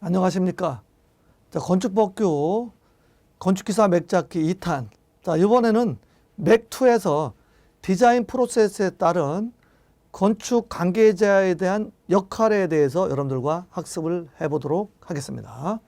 안녕하십니까. 자, 건축법규 건축기사 맥잡기 2탄. 자, 이번에는 맥2에서 디자인 프로세스에 따른 건축 관계자에 대한 역할에 대해서 여러분들과 학습을 해보도록 하겠습니다.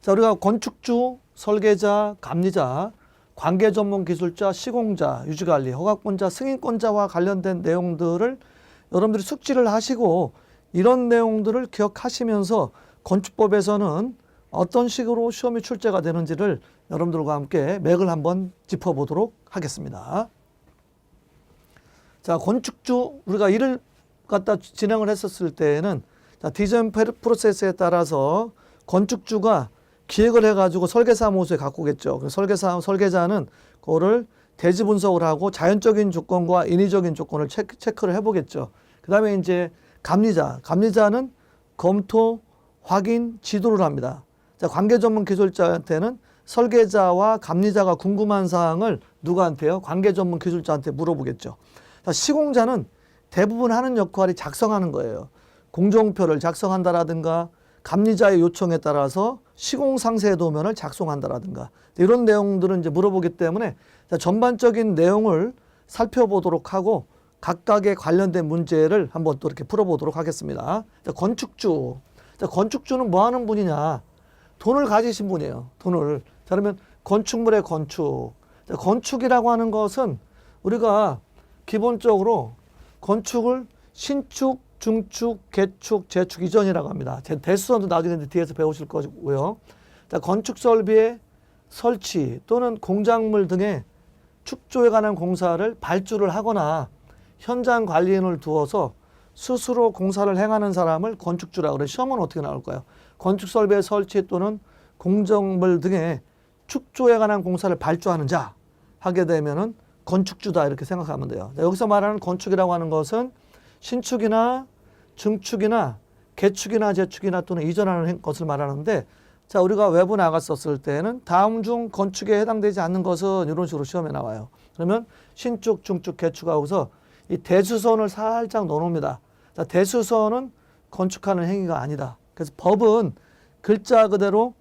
자, 우리가 건축주, 설계자, 감리자, 관계 전문 기술자, 시공자, 유지관리, 허가권자, 승인권자와 관련된 내용들을 여러분들이 숙지를 하시고 이런 내용들을 기억하시면서 건축법에서는 어떤 식으로 시험이 출제가 되는지를 여러분들과 함께 맥을 한번 짚어보도록 하겠습니다. 자, 건축주 우리가 일을 갖다 진행을 했었을 때에는 자, 디자인 페- 프로세스에 따라서 건축주가 기획을 해가지고 설계사무소에 갖고 오겠죠. 그 설계사 설계자는 그거를 대지 분석을 하고 자연적인 조건과 인위적인 조건을 체크, 체크를 해보겠죠. 그 다음에 이제 감리자, 감리자는 검토, 확인, 지도를 합니다. 자, 관계 전문 기술자한테는 설계자와 감리자가 궁금한 사항을 누구한테요? 관계 전문 기술자한테 물어보겠죠. 자, 시공자는 대부분 하는 역할이 작성하는 거예요. 공정표를 작성한다라든가 감리자의 요청에 따라서 시공 상세 도면을 작성한다라든가 이런 내용들은 이제 물어보기 때문에 자, 전반적인 내용을 살펴보도록 하고 각각의 관련된 문제를 한번 또 이렇게 풀어보도록 하겠습니다. 자, 건축주. 자, 건축주는 뭐 하는 분이냐? 돈을 가지신 분이에요. 돈을. 자, 그러면 건축물의 건축. 자, 건축이라고 하는 것은 우리가 기본적으로 건축을 신축, 중축, 개축, 재축 이전이라고 합니다. 제 대수선도 나중에 뒤에서 배우실 거고요. 자, 건축 설비의 설치 또는 공작물 등의 축조에 관한 공사를 발주를 하거나 현장 관리인을 두어서 스스로 공사를 행하는 사람을 건축주라고 그래. 시험은 어떻게 나올까요? 건축 설비의 설치 또는 공정물 등의 축조에 관한 공사를 발주하는 자 하게 되면은 건축주다 이렇게 생각하면 돼요. 자, 여기서 말하는 건축이라고 하는 것은 신축이나 증축이나 개축이나 재축이나 또는 이전하는 행- 것을 말하는데 자 우리가 외부 나갔었을 때는 다음 중 건축에 해당되지 않는 것은 이런 식으로 시험에 나와요. 그러면 신축, 중축, 개축하고서 이 대수선을 살짝 넣어놓습니다. 자 대수선은 건축하는 행위가 아니다. 그래서 법은 글자 그대로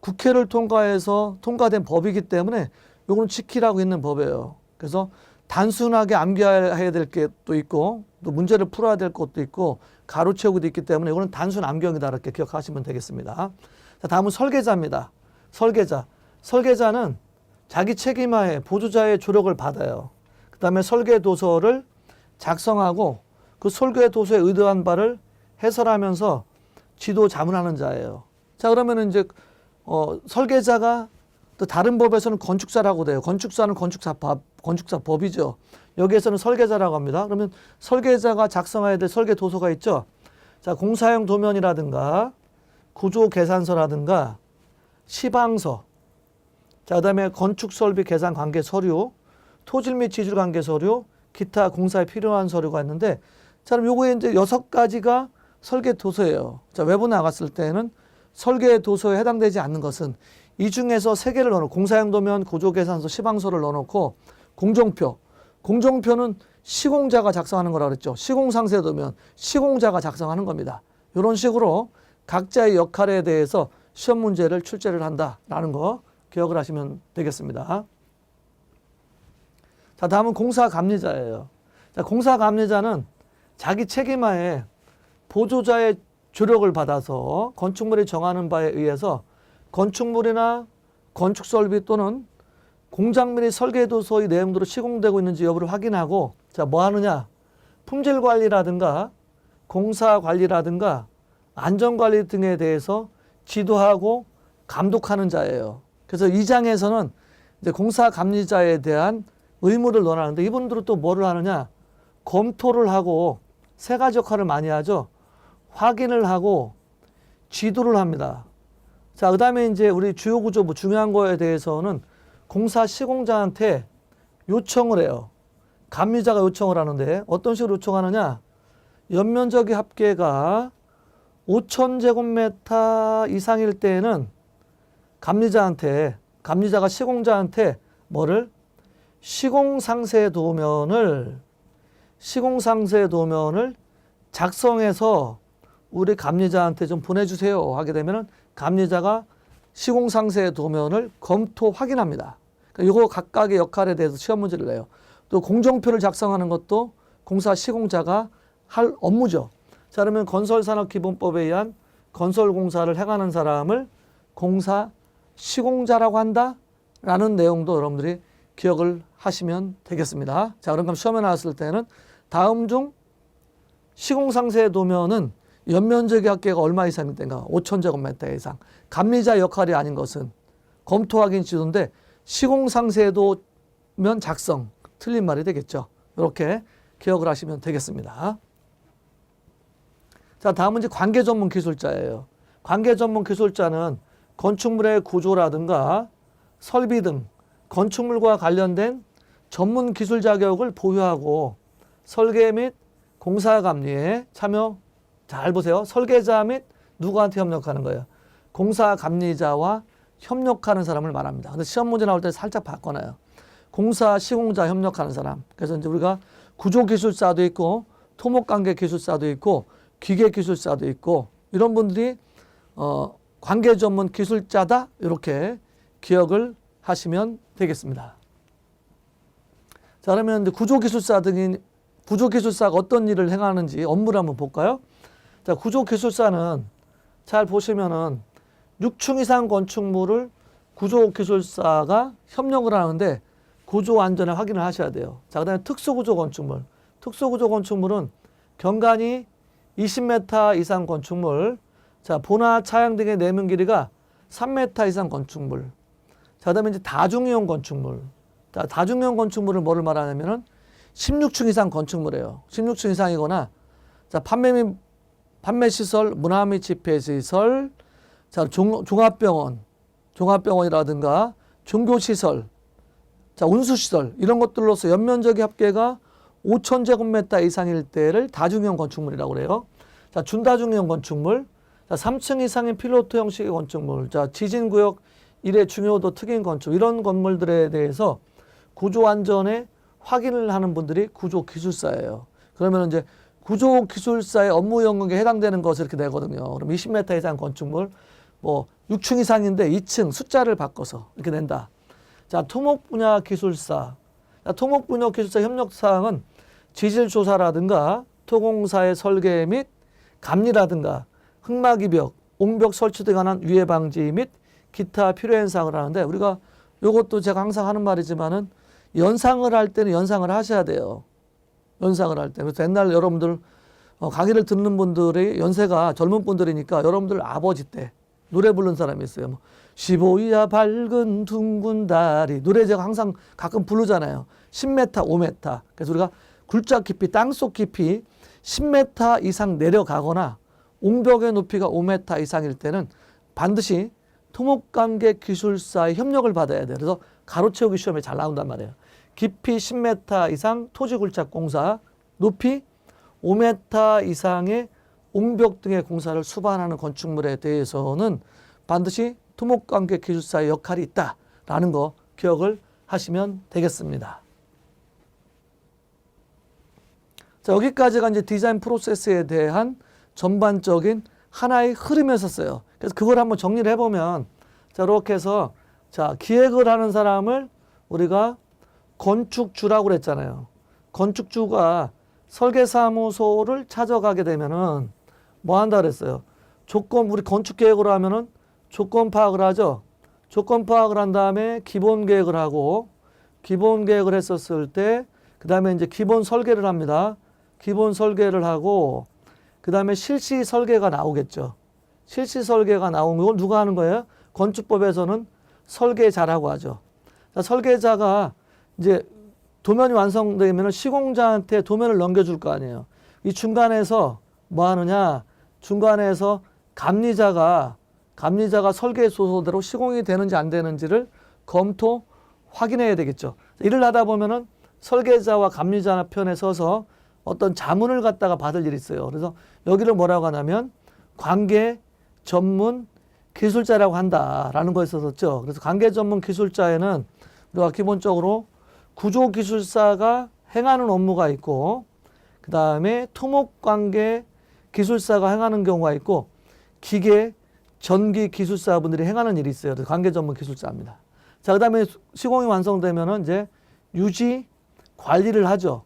국회를 통과해서 통과된 법이기 때문에 요거는 지키라고 있는 법이에요. 그래서 단순하게 암기해야 될 게 또 있고 또 문제를 풀어야 될 것도 있고 가로채우기도 있기 때문에 이거는 단순 암기형이다 이렇게 기억하시면 되겠습니다. 자, 다음은 설계자입니다. 설계자. 설계자는 자기 책임하에 보조자의 조력을 받아요. 그 다음에 설계 도서를 작성하고 그 설계 도서에 의도한 바를 해설하면서 지도 자문하는 자예요. 자, 그러면 이제 어, 설계자가 또 다른 법에서는 건축사라고 돼요. 건축사는 건축사 법, 건축사 법이죠. 여기에서는 설계자라고 합니다. 그러면 설계자가 작성해야 될 설계 도서가 있죠. 자, 공사용 도면이라든가 구조 계산서라든가 시방서, 자, 그다음에 건축 설비 계산 관계 서류, 토질 및 지질 관계 서류, 기타 공사에 필요한 서류가 있는데, 자, 그럼 요거에 이제 여섯 가지가 설계 도서예요. 자, 외부 나갔을 때는 설계 도서에 해당되지 않는 것은 이 중에서 세 개를 넣어 공사용 도면, 구조 계산서, 시방서를 넣어 놓고 공정표. 공정표는 시공자가 작성하는 거라 그랬죠. 시공상세 도면 시공자가 작성하는 겁니다. 이런 식으로 각자의 역할에 대해서 시험 문제를 출제를 한다라는 거 기억을 하시면 되겠습니다. 자, 다음은 공사 감리자예요. 자, 공사 감리자는 자기 책임하에 보조자의 조력을 받아서 건축물이 정하는 바에 의해서 건축물이나 건축 설비 또는 공작물이 설계 도서의 내용대로 시공되고 있는지 여부를 확인하고 자, 뭐 하느냐? 품질 관리라든가 공사 관리라든가 안전 관리 등에 대해서 지도하고 감독하는 자예요. 그래서 이 장에서는 이제 공사 감리자에 대한 의무를 논하는데 이분들은 또 뭐를 하느냐? 검토를 하고 세 가지 역할을 많이 하죠. 확인을 하고 지도를 합니다. 자, 그 다음에 이제 우리 주요 구조 뭐 중요한 거에 대해서는 공사 시공자한테 요청을 해요. 감리자가 요청을 하는데 어떤 식으로 요청하느냐? 연면적의 합계가 5,000제곱미터 이상일 때에는 감리자한테 감리자가 시공자한테 뭐를 시공상세 도면을 시공상세 도면을 작성해서 우리 감리자한테 좀 보내주세요 하게 되면은 감리자가 시공상세 도면을 검토 확인합니다. 그러니까 이거 각각의 역할에 대해서 시험 문제를 내요. 또 공정표를 작성하는 것도 공사 시공자가 할 업무죠. 자 그러면 건설산업기본법에 의한 건설공사를 행하는 사람을 공사 시공자라고 한다 라는 내용도 여러분들이 기억을 하시면 되겠습니다. 자 그럼 시험에 나왔을 때는 다음 중 시공상세 도면은 연면적의 합계가 얼마 이상일 때인가? 5천 제곱미터 이상. 감리자 역할이 아닌 것은 검토 확인 지도인데 시공상세 도면 작성 틀린 말이 되겠죠. 이렇게 기억을 하시면 되겠습니다. 자, 다음은 이제 관계 전문 기술자예요. 관계 전문 기술자는 건축물의 구조라든가 설비 등 건축물과 관련된 전문 기술 자격을 보유하고 설계 및 공사 감리에 참여 잘 보세요. 설계자 및 누구한테 협력하는 거예요? 공사 감리자와 협력하는 사람을 말합니다. 근데 시험 문제 나올 때 살짝 바꿔놔요. 공사 시공자 협력하는 사람. 그래서 이제 우리가 구조 기술사도 있고 토목 관계 기술사도 있고 기계 기술사도 있고 이런 분들이 어 관계 전문 기술자다 이렇게 기억을 하시면 되겠습니다. 자 그러면 이제 구조 기술사 등이 구조 기술사가 어떤 일을 행하는지 업무를 한번 볼까요? 자 구조 기술사는 잘 보시면은 6층 이상 건축물을 구조 기술사가 협력을 하는데 구조 안전을 확인을 하셔야 돼요. 자, 그 다음에 특수구조 건축물. 특수구조 건축물은 경관이 20m 이상 건축물. 자, 보나 차양 등의 내면 길이가 3m 이상 건축물. 자, 그 다음에 이제 다중이용 건축물. 자, 다중이용 건축물을 뭐를 말하냐면은 16층 이상 건축물이에요. 16층 이상이거나 자, 판매 및 판매 시설, 문화 및 집회 시설, 자, 종, 종합병원, 종합병원이라든가 종교시설, 자, 운수시설 이런 것들로서 연면적의 합계가 5천 제곱미터 이상일 때를 다중형 건축물이라고 그래요. 자, 준다중형 건축물, 자, 3층 이상의 필로트 형식의 건축물, 자, 지진구역 일의 중요도 특인 건축 이런 건물들에 대해서 구조 안전에 확인을 하는 분들이 구조 기술사예요. 그러면 이제 구조 기술사의 업무 영역에 해당되는 것을 이렇게 내거든요. 그럼 20m 이상 건축물 뭐 6층 이상인데 2층 숫자를 바꿔서 이렇게 낸다. 자, 토목 분야 기술사. 자, 토목 분야 기술사 협력 사항은 지질 조사라든가 토공사의 설계 및 감리라든가 흙막이 벽, 옹벽 설치 등에 관한 위해 방지 및 기타 필요한 사항을 하는데 우리가 요것도 제가 항상 하는 말이지만은 연상을 할 때는 연상을 하셔야 돼요. 연상을 할 때. 그래서 옛날 여러분들 어, 강의를 듣는 분들이 연세가 젊은 분들이니까 여러분들 아버지 때 노래 부른 사람이 있어요. 뭐 15이야 밝은 둥근 달이 노래 제가 항상 가끔 부르잖아요. 10m, 5m. 그래서 우리가 굴착 깊이, 땅속 깊이 10m 이상 내려가거나 옹벽의 높이가 5m 이상일 때는 반드시 토목관계 기술사의 협력을 받아야 돼요. 그래서 가로채우기 시험에 잘 나온단 말이에요. 깊이 10m 이상 토지 굴착 공사, 높이 5m 이상의 옹벽 등의 공사를 수반하는 건축물에 대해서는 반드시 토목관계 기술사의 역할이 있다라는 거 기억을 하시면 되겠습니다. 자, 여기까지가 이제 디자인 프로세스에 대한 전반적인 하나의 흐름이었었어요. 그래서 그걸 한번 정리를 해보면, 자, 이렇게 해서, 자, 기획을 하는 사람을 우리가 건축주라고 그랬잖아요. 건축주가 설계사무소를 찾아가게 되면은 뭐 한다 그랬어요. 조건, 우리 건축 계획으로 하면은 조건 파악을 하죠. 조건 파악을 한 다음에 기본 계획을 하고, 기본 계획을 했었을 때, 그 다음에 이제 기본 설계를 합니다. 기본 설계를 하고, 그 다음에 실시 설계가 나오겠죠. 실시 설계가 나온 걸 누가 하는 거예요? 건축법에서는 설계자라고 하죠. 자, 설계자가 이제 도면이 완성되면 시공자한테 도면을 넘겨줄 거 아니에요. 이 중간에서 뭐 하느냐? 중간에서 감리자가 감리자가 설계 소소대로 시공이 되는지 안 되는지를 검토 확인해야 되겠죠. 일을 하다 보면은 설계자와 감리자 편에 서서 어떤 자문을 갖다가 받을 일이 있어요. 그래서 여기를 뭐라고 하냐면 관계 전문 기술자라고 한다라는 거에 있었죠. 그래서 관계 전문 기술자에는 우리가 기본적으로 구조기술사가 행하는 업무가 있고 그 다음에 토목관계 기술사가 행하는 경우가 있고 기계 전기 기술사분들이 행하는 일이 있어요. 관계 전문 기술사입니다. 자, 그 다음에 시공이 완성되면은 이제 유지 관리를 하죠.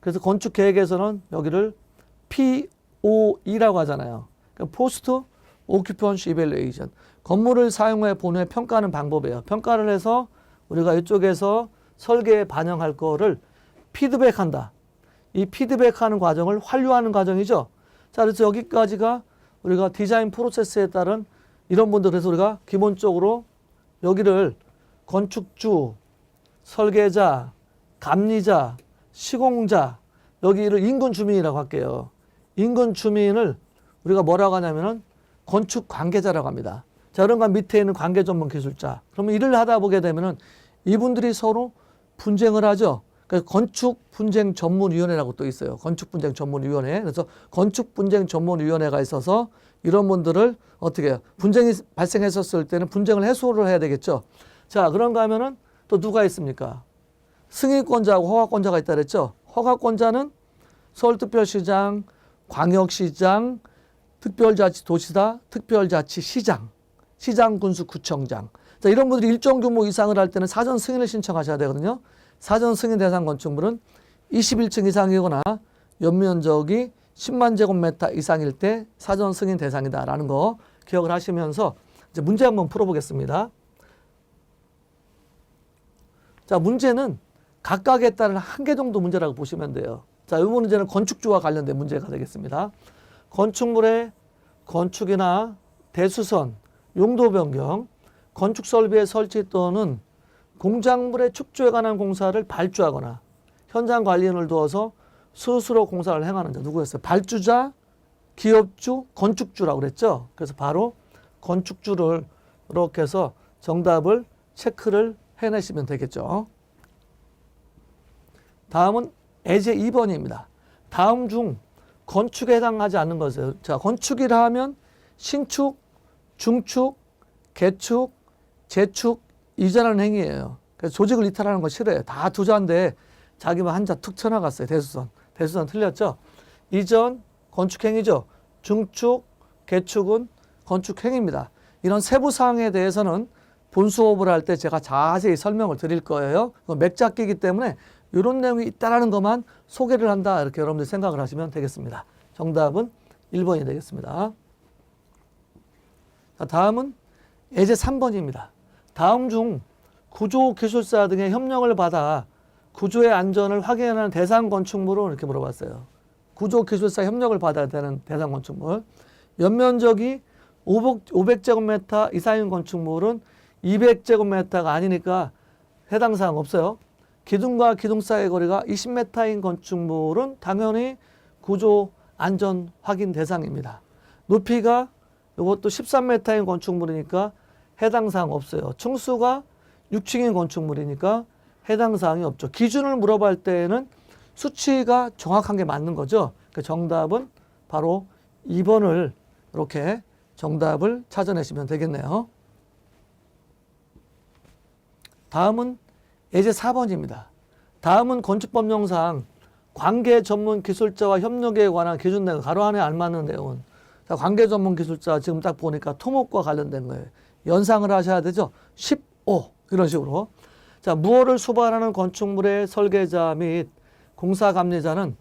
그래서 건축 계획에서는 여기를 POE라고 하잖아요. 그러니까 오큐펀시 이벨레이션. 건물을 사용해 본 후에 평가하는 방법이에요. 평가를 해서 우리가 이쪽에서 설계에 반영할 거를 피드백한다. 이 피드백하는 과정을 완료하는 과정이죠. 자, 그래서 여기까지가 우리가 디자인 프로세스에 따른 이런 분들 그래서 우리가 기본적으로 여기를 건축주, 설계자, 감리자, 시공자 여기를 인근 주민이라고 할게요. 인근 주민을 우리가 뭐라고 하냐면은 건축 관계자라고 합니다. 자, 그런가 밑에 있는 관계 전문 기술자. 그러면 일을 하다 보게 되면은 이분들이 서로 분쟁을 하죠. 그래서 건축 분쟁 전문위원회라고 또 있어요. 건축 분쟁 전문위원회. 그래서 건축 분쟁 전문위원회가 있어서 이런 분들을 어떻게 해요? 분쟁이 발생했었을 때는 분쟁을 해소를 해야 되겠죠. 자, 그런가 하면은 또 누가 있습니까? 승인권자하고 허가권자가 있다 그랬죠. 허가권자는 서울특별시장, 광역시장, 특별자치도시다, 특별자치시장, 시장군수구청장. 자, 이런 분들이 일정 규모 이상을 할 때는 사전 승인을 신청하셔야 되거든요. 사전 승인 대상 건축물은 21층 이상이거나 연면적이 10만 제곱미터 이상일 때 사전 승인 대상이다라는 거 기억을 하시면서 이제 문제 한번 풀어보겠습니다. 자, 문제는 각각에 따른 한 개 정도 문제라고 보시면 돼요. 자, 이 문제는 건축주와 관련된 문제가 되겠습니다. 건축물의 건축이나 대수선, 용도 변경, 건축 설비의 설치 또는 공작물의 축조에 관한 공사를 발주하거나 현장 관리인을 두어서 스스로 공사를 행하는 자 누구였어요? 발주자, 기업주, 건축주라고 그랬죠. 그래서 바로 건축주를 이렇게 해서 정답을 체크를 해내시면 되겠죠. 다음은 예제 2번입니다. 다음 중 건축에 해당하지 않는 것을 자 건축이라 하면 신축, 중축, 개축, 재축, 이전하는 행위예요. 그래서 조직을 이탈하는 거 싫어요. 다 두자인데 자기만 한자툭 쳐나갔어요. 대수선. 대수선 틀렸죠? 이전 건축행위죠. 중축, 개축은 건축행위입니다. 이런 세부 사항에 대해서는 본 수업을 할 때 제가 자세히 설명을 드릴 거예요. 맥잡기이기 때문에 이런 내용이 있다라는 것만 소개를 한다. 이렇게 여러분들 생각을 하시면 되겠습니다. 정답은 1번이 되겠습니다. 자, 다음은 예제 3번입니다. 다음 중 구조 기술사 등의 협력을 받아 구조의 안전을 확인하는 대상 건축물은 이렇게 물어봤어요. 구조 기술사 협력을 받아야 되는 대상 건축물. 연면적이 500제곱미터 이상인 건축물은 200제곱미터가 아니니까 해당 사항 없어요. 기둥과 기둥 사이의 거리가 20m인 건축물은 당연히 구조 안전 확인 대상입니다. 높이가 이것도 13m인 건축물이니까 해당 사항 없어요. 층수가 6층인 건축물이니까 해당 사항이 없죠. 기준을 물어볼 때는 수치가 정확한 게 맞는 거죠. 그 정답은 바로 2번을 이렇게 정답을 찾아내시면 되겠네요. 다음은 예제 4번입니다. 다음은 건축법령상 관계 전문 기술자와 협력에 관한 기준 내용 가로 안에 알맞는 내용은 자, 관계 전문 기술자 지금 딱 보니까 토목과 관련된 거예요. 연상을 하셔야 되죠. 15 이런 식으로. 자, 무엇을 수반하는 건축물의 설계자 및 공사 감리자는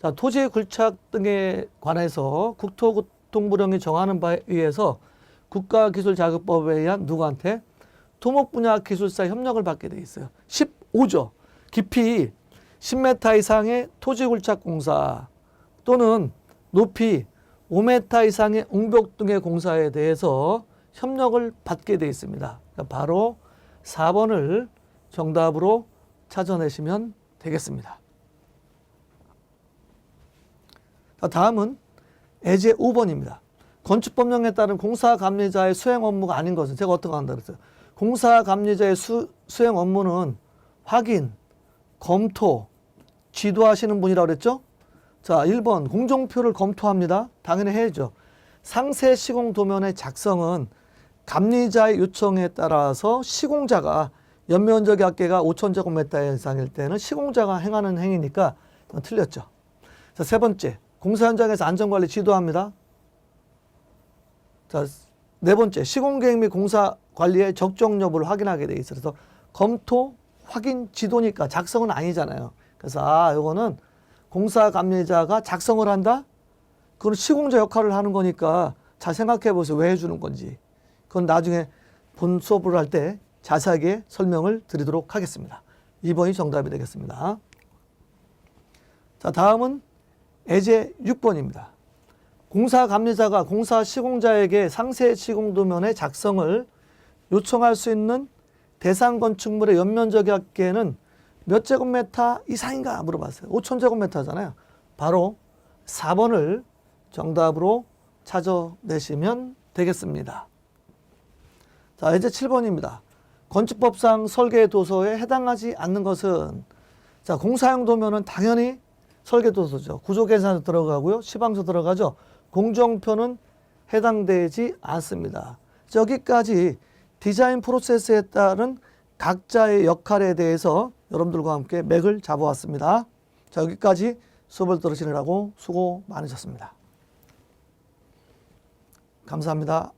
자, 토지 굴착 등에 관해서 국토교통부령이 정하는 바에 의해서 국가기술자격법에 의한 누구한테 토목 분야 기술사 협력을 받게 돼 있어요. 15조. 깊이 10m 이상의 토지 굴착 공사 또는 높이 5m 이상의 웅벽 등의 공사에 대해서 협력을 받게 돼 있습니다. 그러니까 바로 4번을 정답으로 찾아내시면 되겠습니다. 자, 다음은 예제 5번입니다. 건축법령에 따른 공사감리자의 수행 업무가 아닌 것은 제가 어떻게 한다 그랬어요. 공사감리자의 수, 수행 업무는 확인, 검토, 지도하시는 분이라고 그랬죠? 자, 1번 공정표를 검토합니다. 당연히 해야죠. 상세 시공 도면의 작성은 감리자의 요청에 따라서 시공자가 연면적의 합계가 5,000제곱미터 이상일 때는 시공자가 행하는 행위니까 틀렸죠. 자, 세 번째. 공사 현장에서 안전관리 지도합니다. 자, 네 번째. 시공계획 및 공사 관리의 적정 여부를 확인하게 돼 있어요. 그래서 검토, 확인, 지도니까 작성은 아니잖아요. 그래서 아, 요거는 공사 감리자가 작성을 한다? 그건 시공자 역할을 하는 거니까 잘 생각해 보세요. 왜 해주는 건지. 그건 나중에 본 수업을 할 때 자세하게 설명을 드리도록 하겠습니다. 2번이 정답이 되겠습니다. 자, 다음은 예제 6번입니다. 공사 감리자가 공사 시공자에게 상세 시공 도면의 작성을 요청할 수 있는 대상 건축물의 연면적 합계는 몇 제곱미터 이상인가 물어봤어요. 5천 제곱미터잖아요. 바로 4번을 정답으로 찾아내시면 되겠습니다. 자, 이제 7번입니다. 건축법상 설계 도서에 해당하지 않는 것은 자, 공사용 도면은 당연히 설계 도서죠. 구조 계산서 들어가고요. 시방서 들어가죠. 공정표는 해당되지 않습니다. 여기까지 디자인 프로세스에 따른 각자의 역할에 대해서 여러분들과 함께 맥을 잡아왔습니다. 자, 여기까지 수업을 들으시느라고 수고 많으셨습니다. 감사합니다.